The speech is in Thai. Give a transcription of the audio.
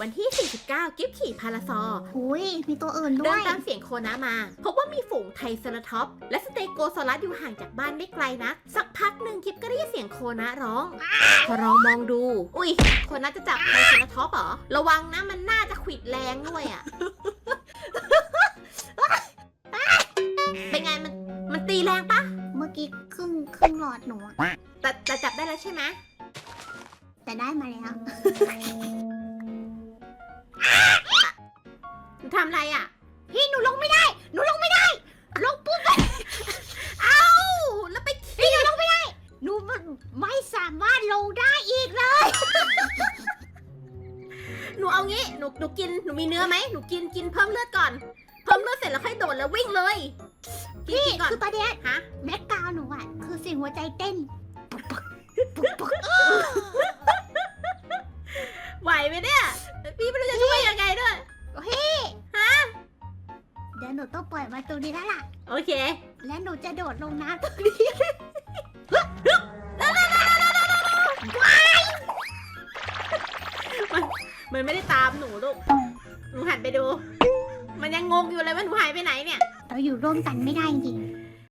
วันที่ 49 กิฟขี่พาราซอร์อุ้ยมีตัวอื่นด้เดิวนย ตามเสียงโคนะมา พบว่ามีฝูงไทรเซราท็อปส์และสเตโกซอรัสอยู่ห่างจากบ้านไม่ไกลนัก สักพักหนึ่งกิฟก็ได้ยินเสียงโคนะร้อง พอลองมองดู อุ้ย โคนะจะจับไทรเซราท็อปส์เหรอ ระวังนะมันน่าจะขวิดแรงด้วยอะเป็นไงมันมันตีแรงปะ เมื่อกี้ครึ่งครึ่งหลอดหนูอะแต่แต่จับได้แล้วใช่ไหม แต่ได้มาแล้ว อะไรอะพี่หนูลงไม่ได้ หนูลงไม่ได้ ลงปุ๊บ เอ้าแล้วไปพี่หนูลงไม่ได้ หนูมันไม่สามารถลงได้อีกเลย หนูเอางี้ หนูหนูกิน หนูมีเนื้อไหมหนูกินกินเพิ่มเลือดก่อน เพิ่มเลือดเสร็จแล้วค่อยโดดแล้ววิ่งเลย กินพี่กินก่อน คือตอนเนี้ยฮะ แม็กกราวน์หนูอะคือเสียงหัวใจเต้นปุ๊บปุ๊บปุ๊บปุ๊บไหวไหมเนี่ย เดี๋ยวหนูต้องปล่อยมาตรงนี้แล้วล่ะ โอเค และหนูจะโดดลงน้ำตรงนี้มันไม่ได้ตามหนูลูก หนูหันไปดู มันยังงงอยู่เลยว่าหนูหายไปไหนเนี่ย เราอยู่ร่วมกันไม่ได้จริง